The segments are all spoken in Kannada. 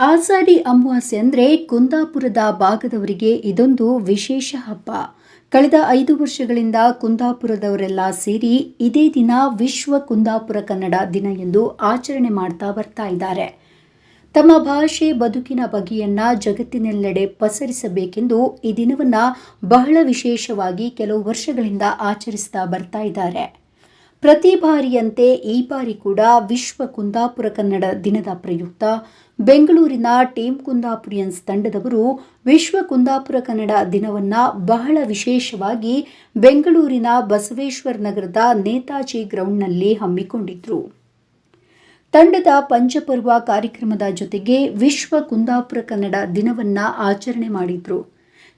ಆಷಾಢಿ ಅಮಾವಾಸ್ಯೆ ಅಂದರೆ ಕುಂದಾಪುರದ ಭಾಗದವರಿಗೆ ಇದೊಂದು ವಿಶೇಷ ಹಬ್ಬ. ಕಳೆದ ಐದು ವರ್ಷಗಳಿಂದ ಕುಂದಾಪುರದವರೆಲ್ಲ ಸೇರಿ ಇದೇ ದಿನ ವಿಶ್ವ ಕುಂದಾಪುರ ಕನ್ನಡ ದಿನ ಎಂದು ಆಚರಣೆ ಮಾಡ್ತಾ ಬರ್ತಾ ಇದ್ದಾರೆ. ತಮ್ಮ ಭಾಷೆ ಬದುಕಿನ ಬಗೆಯನ್ನ ಜಗತ್ತಿನೆಲ್ಲೆಡೆ ಪಸರಿಸಬೇಕೆಂದು ಈ ದಿನವನ್ನು ಬಹಳ ವಿಶೇಷವಾಗಿ ಕೆಲವು ವರ್ಷಗಳಿಂದ ಆಚರಿಸ್ತಾ ಬರ್ತಾ ಇದ್ದಾರೆ. ಪ್ರತಿ ಬಾರಿಯಂತೆ ಈ ಬಾರಿ ಕೂಡ ವಿಶ್ವ ಕುಂದಾಪುರ ಕನ್ನಡ ದಿನದ ಪ್ರಯುಕ್ತ ಬೆಂಗಳೂರಿನ ಟೀಮ್ ಕುಂದಾಪುರಿಯನ್ಸ್ ತಂಡದವರು ವಿಶ್ವ ಕುಂದಾಪುರ ಕನ್ನಡ ದಿನವನ್ನ ಬಹಳ ವಿಶೇಷವಾಗಿ ಬೆಂಗಳೂರಿನ ಬಸವೇಶ್ವರ ನಗರದ ನೇತಾಜಿ ಗ್ರೌಂಡ್ನಲ್ಲಿ ಹಮ್ಮಿಕೊಂಡಿದ್ರು. ತಂಡದ ಪಂಚಪರ್ವ ಕಾರ್ಯಕ್ರಮದ ಜೊತೆಗೆ ವಿಶ್ವ ಕುಂದಾಪುರ ಕನ್ನಡ ದಿನವನ್ನ ಆಚರಣೆ ಮಾಡಿದ್ರು.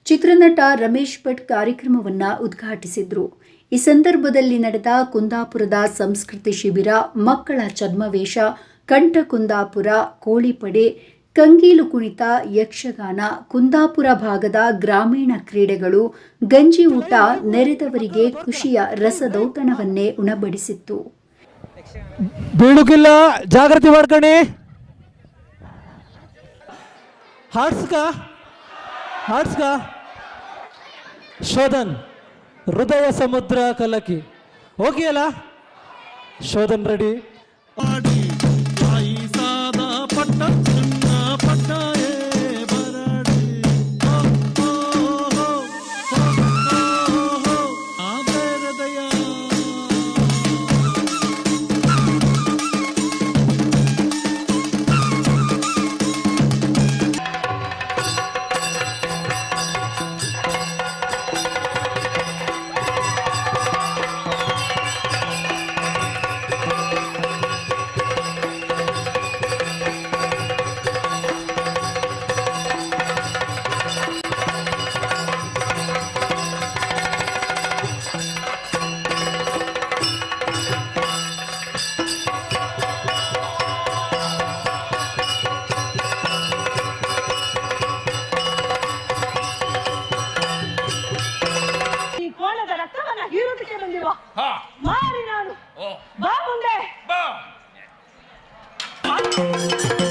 ಚಿತ್ರನಟ ರಮೇಶ್ ಭಟ್ ಕಾರ್ಯಕ್ರಮವನ್ನು ಉದ್ಘಾಟಿಸಿದ್ರು. ಈ ಸಂದರ್ಭದಲ್ಲಿ ನಡೆದ ಕುಂದಾಪುರದ ಸಂಸ್ಕೃತಿ ಶಿಬಿರ, ಮಕ್ಕಳ ಚದ್ಮವೇಷ ಕಂಠ ಕುಂದಾಪುರ ಕೋಳಿಪಡೆ, ಕಂಗೀಲು ಕುಣಿತ, ಯಕ್ಷಗಾನ, ಕುಂದಾಪುರ ಭಾಗದ ಗ್ರಾಮೀಣ ಕ್ರೀಡೆಗಳು, ಗಂಜಿ ಊಟ ನೆರೆದವರಿಗೆ ಖುಷಿಯ ರಸದೌತಣವನ್ನೇ ಉಣಬಡಿಸಿತ್ತು. ಬೀಳುಕಿಲ್ಲ, ಜಾಗೃತಿ ವರ್ಗಣೆ ಹಾಡ್ಸ್ಕ ಹಾಡ್ಸ್ಕ. ಶೋಧನ್. ಹೃದಯ ಸಮುದ್ರ ಕಲಕಿ. ಓಕೆ ಅಲ್ಲ ಶೋಧನ್ ರೆಡಿ ಈ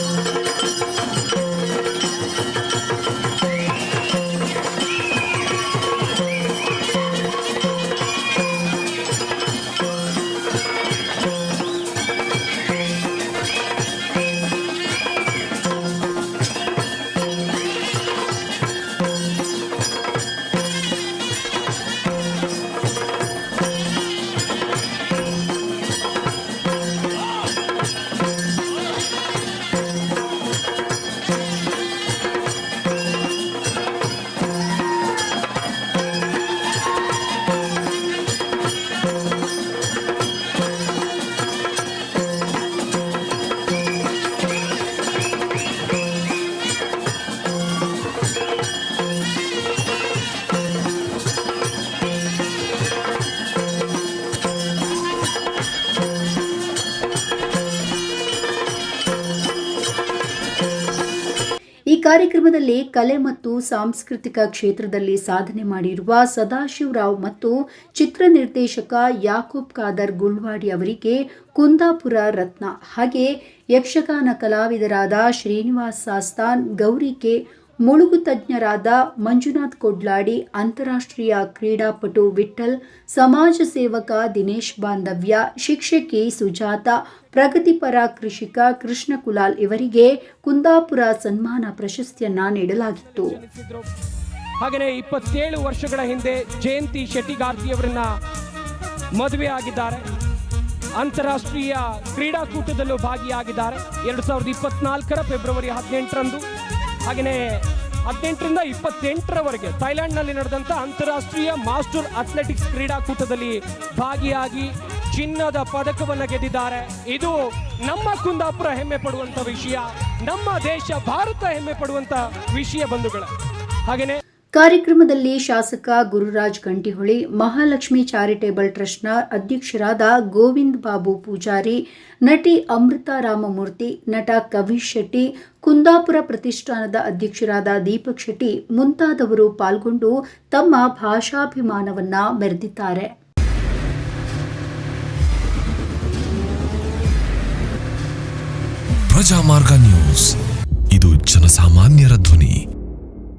ಕಾರ್ಯಕ್ರಮದಲ್ಲಿ ಕಲೆ ಮತ್ತು ಸಾಂಸ್ಕೃತಿಕ ಕ್ಷೇತ್ರದಲ್ಲಿ ಸಾಧನೆ ಮಾಡಿರುವ ಸದಾಶಿವರಾವ್ ಮತ್ತು ಚಿತ್ರ ನಿರ್ದೇಶಕ ಯಾಕೂಬ್ ಖಾದರ್ ಗುಲ್ವಾಡಿ ಅವರಿಗೆ ಕುಂದಾಪುರ ರತ್ನ. ಹಾಗೆ ಯಕ್ಷಗಾನ ಕಲಾವಿದರಾದ ಶ್ರೀನಿವಾಸ್ ಸಾಸ್ತಾನ್ ಗೌರಿ ಕೆ. ಮುಳುಗು ತಜ್ಞರಾದ ಮಂಜುನಾಥ್ ಕೊಡ್ಲಾಡಿ, ಅಂತಾರಾಷ್ಟ್ರೀಯ ಕ್ರೀಡಾಪಟು ವಿಠಲ್ ಸಮಾಜ ಸೇವಕ ದಿನೇಶ್ ಬಾಂಧವ್ಯ, ಶಿಕ್ಷಕಿ ಸುಜಾತ, ಪ್ರಗತಿಪರ ಕೃಷಿಕ ಕೃಷ್ಣ ಕುಲಾಲ್ ಇವರಿಗೆ ಕುಂದಾಪುರ ಸನ್ಮಾನ ಪ್ರಶಸ್ತಿಯನ್ನ ನೀಡಲಾಗಿತ್ತು. ಹಾಗೆಯೇ ಇಪ್ಪತ್ತೇಳು ವರ್ಷಗಳ ಹಿಂದೆ ಜಯಂತಿ ಶೆಟ್ಟಿಗಾರ್ತಿಯವರನ್ನ ಮದುವೆ ಆಗಿದ್ದಾರೆ. ಅಂತಾರಾಷ್ಟ್ರೀಯ ಕ್ರೀಡಾಕೂಟದಲ್ಲೂ ಭಾಗಿಯಾಗಿದ್ದಾರೆ. ಎರಡು ಸಾವಿರದ ಇಪ್ಪತ್ನಾಲ್ಕರ ಫೆಬ್ರವರಿ ಹದಿನೆಂಟರಂದು ಹಾಗೆಯೇ ಹದಿನೆಂಟರಿಂದ ಇಪ್ಪತ್ತೆಂಟರವರೆಗೆ ಥೈಲ್ಯಾಂಡ್ನಲ್ಲಿ ನಡೆದಂಥ ಅಂತಾರಾಷ್ಟ್ರೀಯ ಮಾಸ್ಟರ್ ಅಥ್ಲೆಟಿಕ್ಸ್ ಕ್ರೀಡಾಕೂಟದಲ್ಲಿ ಭಾಗಿಯಾಗಿ ಚಿನ್ನದ ಪದಕವನ್ನು ಗೆದ್ದಿದ್ದಾರೆ. ಇದು ನಮ್ಮ ಕುಂದಾಪುರ ಹೆಮ್ಮೆ ಪಡುವಂಥ ವಿಷಯ. ನಮ್ಮ ದೇಶ, ಭಾರತ ಹೆಮ್ಮೆ ಪಡುವಂಥ ವಿಷಯ ಬಂಧುಗಳ. ಹಾಗೇನೆ ಕಾರ್ಯಕ್ರಮದಲ್ಲಿ ಶಾಸಕ ಗುರುರಾಜ್ ಗಂಟಿಹೊಳಿ, ಮಹಾಲಕ್ಷ್ಮಿ ಚಾರಿಟೇಬಲ್ ಟ್ರಸ್ಟ್ನ ಅಧ್ಯಕ್ಷರಾದ ಗೋವಿಂದ್ ಬಾಬು ಪೂಜಾರಿ, ನಟಿ ಅಮೃತ ರಾಮಮೂರ್ತಿ, ನಟ ಕವಿ ಶೆಟ್ಟಿ, ಕುಂದಾಪುರ ಪ್ರತಿಷ್ಠಾನದ ಅಧ್ಯಕ್ಷರಾದ ದೀಪಕ್ ಶೆಟ್ಟಿ ಮುಂತಾದವರು ಪಾಲ್ಗೊಂಡು ತಮ್ಮ ಭಾಷಾಭಿಮಾನವನ್ನ ಮೆರೆದಿದ್ದಾರೆ. ಪ್ರಜಾಮಾರ್ಗ ನ್ಯೂಸ್. ಇದು ಜನಸಾಮಾನ್ಯರ ಧ್ವನಿ.